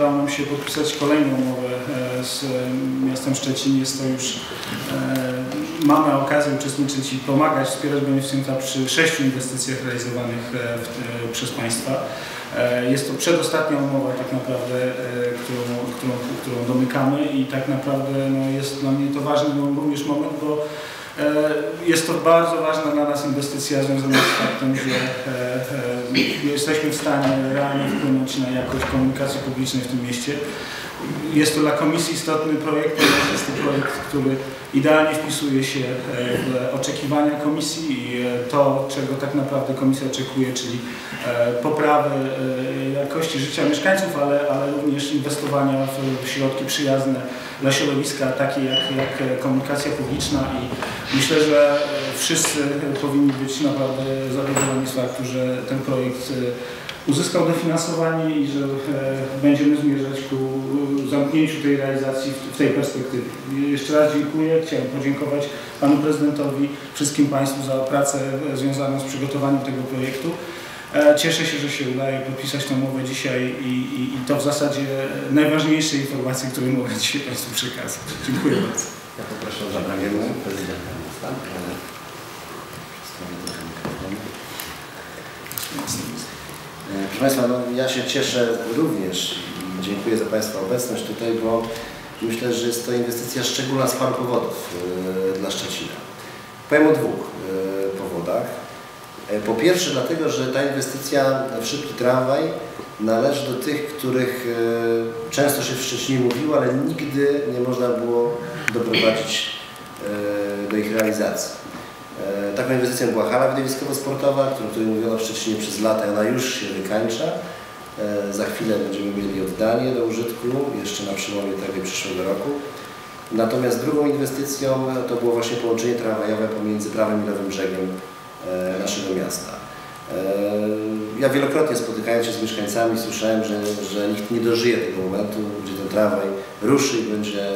udało nam się podpisać kolejną umowę e, z miastem Szczecin. Jest to już, e, mamy okazję uczestniczyć i pomagać, wspierać beneficjenta przy sześciu inwestycjach realizowanych e, w, przez państwa. Jest to przedostatnia umowa tak naprawdę, którą, którą, którą domykamy i tak naprawdę no, jest dla mnie to ważny również moment, bo jest to bardzo ważna dla nas inwestycja związana z faktem, że e, e, jesteśmy w stanie realnie wpłynąć na jakość komunikacji publicznej w tym mieście. Jest to dla Komisji istotny projekt, ponieważ jest to projekt, który idealnie wpisuje się e, w oczekiwania Komisji i e, to, czego tak naprawdę Komisja oczekuje, czyli e, poprawy jakości życia mieszkańców, ale, ale również inwestowania w, środki przyjazne dla środowiska, takie jak, jak komunikacja publiczna i myślę, że wszyscy powinni być naprawdę zadowoleni z faktu, że ten projekt uzyskał dofinansowanie i że e, będziemy zmierzać ku e, zamknięciu tej realizacji w, tej perspektywie. Jeszcze raz dziękuję. Chciałem podziękować Panu Prezydentowi, wszystkim Państwu za pracę e, związaną z przygotowaniem tego projektu. Cieszę się, że się udaje podpisać tę umowę dzisiaj i, i, i to w zasadzie najważniejsze informacje, które mogę dzisiaj Państwu przekazać. Dziękuję bardzo. Ja poproszę o zabranie głosu prezydenta miasta. Proszę Państwa, no, ja się cieszę również i dziękuję za Państwa obecność tutaj, bo myślę, że jest to inwestycja szczególna z paru powodów e, dla Szczecina. Powiem o dwóch e, powodach. E, Po pierwsze dlatego, że ta inwestycja w szybki tramwaj należy do tych, których często się w Szczecinie mówiło, ale nigdy nie można było doprowadzić do ich realizacji. E, Taką inwestycją była hala widowiskowo-sportowa, którą tutaj mówiono w Szczecinie przez lata ona już się wykańcza. E, Za chwilę będziemy mieli oddanie do użytku, jeszcze na przełomie tego przyszłego roku. Natomiast drugą inwestycją to było właśnie połączenie tramwajowe pomiędzy prawym i lewym brzegiem e, naszego miasta. E, Ja wielokrotnie spotykając się z mieszkańcami słyszałem, że, że nikt nie dożyje tego momentu, gdzie ten tramwaj ruszy i będzie,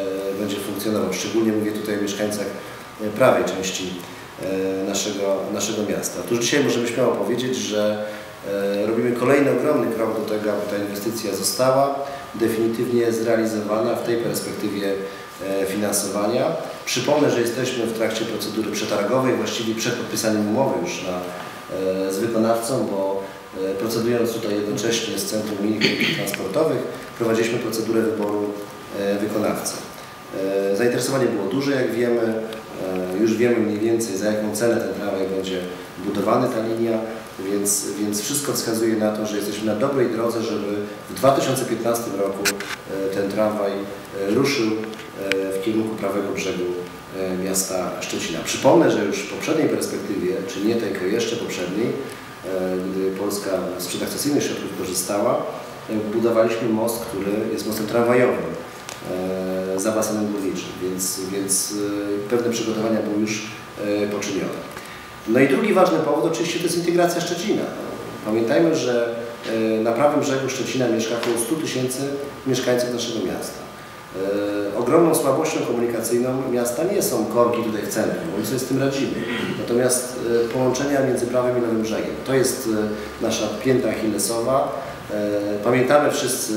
będzie funkcjonował. Szczególnie mówię tutaj o mieszkańcach e, prawej części e, naszego, naszego miasta. Otóż dzisiaj możemy śmiało powiedzieć, że e, robimy kolejny ogromny krok do tego, aby ta inwestycja została definitywnie zrealizowana w tej perspektywie e, finansowania. Przypomnę, że jesteśmy w trakcie procedury przetargowej, właściwie przed podpisaniem umowy już na, e, z wykonawcą, bo e, procedując tutaj jednocześnie z Centrum Linii Transportowych, prowadziliśmy procedurę wyboru e, wykonawcy. E, Zainteresowanie było duże, jak wiemy. E, Już wiemy mniej więcej, za jaką cenę ten tramwaj będzie budowany, ta linia, więc, więc wszystko wskazuje na to, że jesteśmy na dobrej drodze, żeby w 2015 roku e, ten tramwaj e, ruszył w kierunku prawego brzegu miasta Szczecina. Przypomnę, że już w poprzedniej perspektywie, czy nie tej, tylko jeszcze poprzedniej, gdy Polska z przedakcesyjnych środków korzystała, budowaliśmy most, który jest mostem tramwajowym za basenem górniczym, więc, więc e, pewne przygotowania były już e, poczynione. No i drugi ważny powód oczywiście to jest integracja Szczecina. Pamiętajmy, że e, na prawym brzegu Szczecina mieszka około 100 tysięcy mieszkańców naszego miasta. E, Ogromną słabością komunikacyjną miasta nie są korki tutaj w centrum, my sobie z tym radzimy. Natomiast e, połączenia między prawym i lewym brzegiem. To jest e, nasza pięta achillesowa. E, Pamiętamy wszyscy,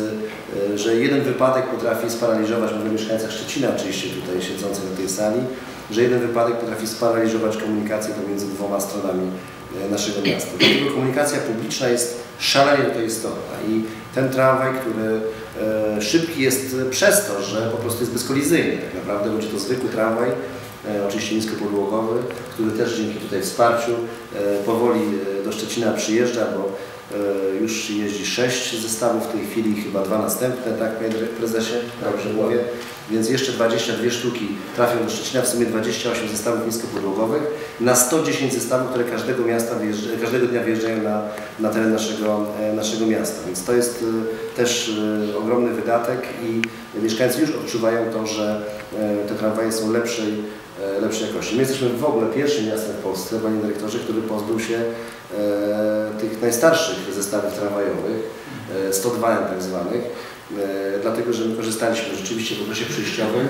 e, że jeden wypadek potrafi sparaliżować, mówię o mieszkańcach Szczecina oczywiście tutaj siedzących na tej sali, że jeden wypadek potrafi sparaliżować komunikację pomiędzy dwoma stronami e, naszego miasta. Dlatego komunikacja publiczna jest szalenie tutaj istotna i ten tramwaj, który szybki jest przez to, że po prostu jest bezkolizyjny. Tak naprawdę będzie to zwykły tramwaj, oczywiście niskopodłogowy, który też dzięki tutaj wsparciu powoli do Szczecina przyjeżdża, bo już jeździ sześć zestawów, w tej chwili chyba dwa następne, tak panie prezesie, dobrze mówię, więc jeszcze 22 sztuki trafią do Szczecina, w sumie 28 zestawów niskopodłogowych. Na 110 zestawów, które każdego, miasta każdego dnia wyjeżdżają na, na teren naszego, e, naszego miasta, więc to jest e, też e, ogromny wydatek i mieszkańcy już odczuwają to, że e, te tramwaje są lepszej, e, lepszej jakości. My jesteśmy w ogóle pierwszym miastem w Polsce, panie dyrektorze, który pozbył się e, tych najstarszych zestawów tramwajowych, e, 102 tak zwanych, e, dlatego że my korzystaliśmy rzeczywiście w okresie przejściowym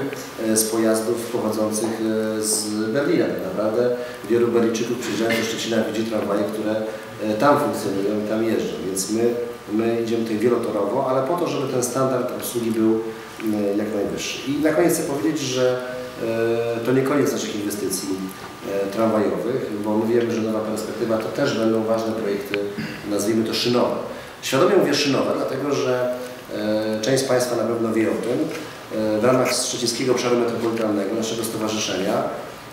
e, z pojazdów pochodzących e, z Berlina. Tak naprawdę wielu Berliczyków przyjeżdżając do Szczecina widzi tramwaje, które e, tam funkcjonują i tam jeżdżą, więc my My idziemy tutaj wielotorowo, ale po to, żeby ten standard obsługi był e, jak najwyższy. I na koniec chcę powiedzieć, że e, to nie koniec naszych inwestycji e, tramwajowych, bo my wiemy, że nowa perspektywa to też będą ważne projekty, nazwijmy to szynowe. Świadomie mówię szynowe, dlatego że e, część z Państwa na pewno wie o tym. E, W ramach Szczecińskiego Obszaru Metropolitalnego, naszego stowarzyszenia,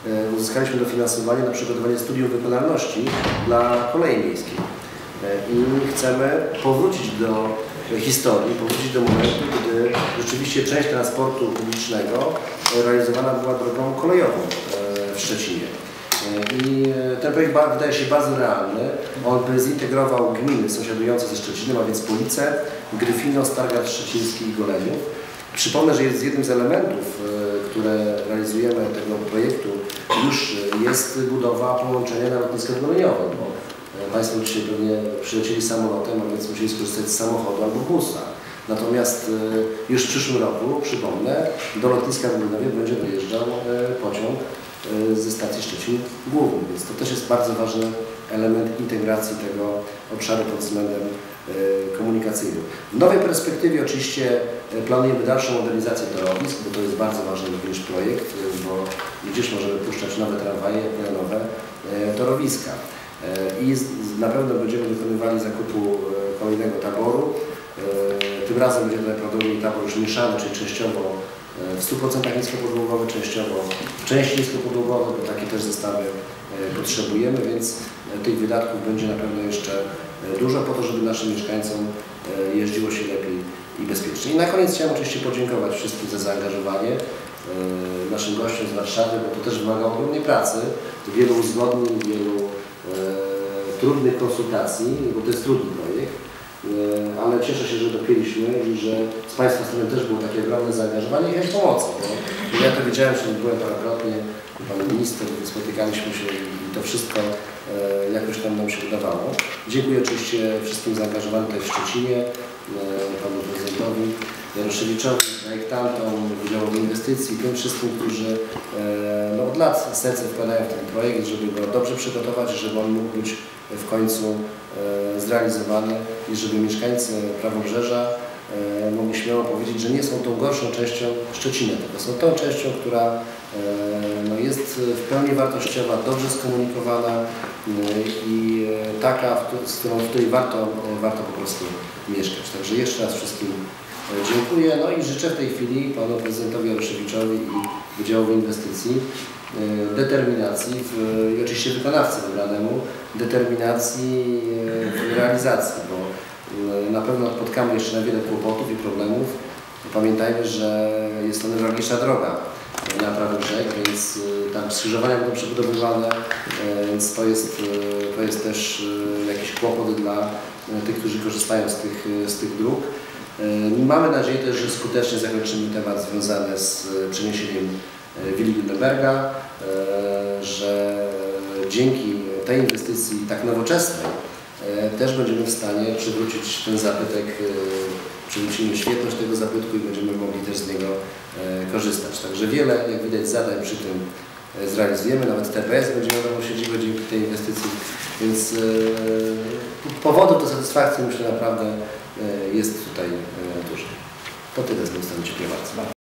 e, uzyskaliśmy dofinansowanie na przygotowanie studium wykonalności dla kolei miejskiej. E, I chcemy powrócić do historii, powrócić do momentu, gdy rzeczywiście część transportu publicznego realizowana była drogą kolejową e, w Szczecinie. E, I e, ten projekt wydaje się bardzo realny. On by zintegrował gminy sąsiadujące ze Szczecinem, a więc Police, Gryfino, Stargard Szczeciński i Goleniów. Przypomnę, że jest jednym z elementów, które realizujemy tego projektu, już jest budowa połączenia na lotnisko Goleniowe, Państwo dzisiaj pewnie przylecieli samolotem, a więc musieli skorzystać z samochodu albo busa. Natomiast e, już w przyszłym roku, przypomnę, do lotniska w Golenowie będzie dojeżdżał e, pociąg e, ze stacji Szczecin Główny, więc to też jest bardzo ważny element integracji tego obszaru pod względem e, komunikacyjnym. W nowej perspektywie oczywiście e, planujemy dalszą modernizację torowisk, bo to jest bardzo ważny również projekt, e, bo gdzieś możemy puszczać nowe tramwaje, e, nowe e, torowiska. E, I na pewno będziemy dokonywali zakupu e, kolejnego taboru. E, Tym razem będzie to najprawdopodobniej tabor już mieszany, czyli częściowo w 100% niskopodłogowy, częściowo w części niskopodłogowy, bo takie też zestawy potrzebujemy, więc tych wydatków będzie na pewno jeszcze dużo po to, żeby naszym mieszkańcom jeździło się lepiej i bezpiecznie. I na koniec chciałem oczywiście podziękować wszystkim za zaangażowanie, naszym gościom z Warszawy, bo to też wymaga ogromnej pracy, wielu uzgodnień, wielu trudnych konsultacji, bo to jest trudny projekt, e, ale cieszę się, że dopięliśmy i że z Państwa strony też było takie ogromne zaangażowanie i chęć pomocy, bo ja to wiedziałem, że byłem parokrotnie, Pan Minister, spotykaliśmy się i to wszystko e, jakoś tam nam się udawało. Dziękuję oczywiście wszystkim zaangażowanym tutaj w Szczecinie, e, Panu Prezydentowi, Jaroszewiczowi, projektantom, Wydziałowi Inwestycji, tym wszystkim, którzy e, no, od lat serce wkładają w ten projekt, żeby go dobrze przygotować, żeby on mógł być w końcu e, zrealizowany i żeby mieszkańcy Prawobrzeża e, mogli śmiało powiedzieć, że nie są tą gorszą częścią Szczecina, tylko są tą częścią, która no, jest w pełni wartościowa, dobrze skomunikowana i taka, z którą, której warto, warto po prostu mieszkać. Także jeszcze raz wszystkim dziękuję. No i życzę w tej chwili Panu Prezydentowi Jaroszewiczowi i Wydziałowi Inwestycji e, determinacji w, i oczywiście wykonawcy wybranemu determinacji e, w realizacji, bo e, na pewno spotkamy jeszcze na wiele kłopotów i problemów. Pamiętajmy, że jest to newralgiczna droga na prawy brzeg, więc tam skrzyżowania będą przebudowywane, więc to jest, to jest też jakiś kłopot dla tych, którzy korzystają z tych, z tych dróg. E, Mamy nadzieję też, że skutecznie zakończymy temat związany z e, przeniesieniem e, Willi Lüneberga, e, że dzięki tej inwestycji tak nowoczesnej też będziemy w stanie przywrócić ten zabytek, e, przywrócimy świetność tego zabytku i będziemy mogli też z niego korzystać. Także wiele, jak widać, zadań przy tym zrealizujemy, nawet TPS będzie miał nową siedzibę dzięki tej inwestycji, więc powodów do satysfakcji myślę naprawdę jest tutaj e, dużo. To tyle z mojej strony. Dziękuję bardzo.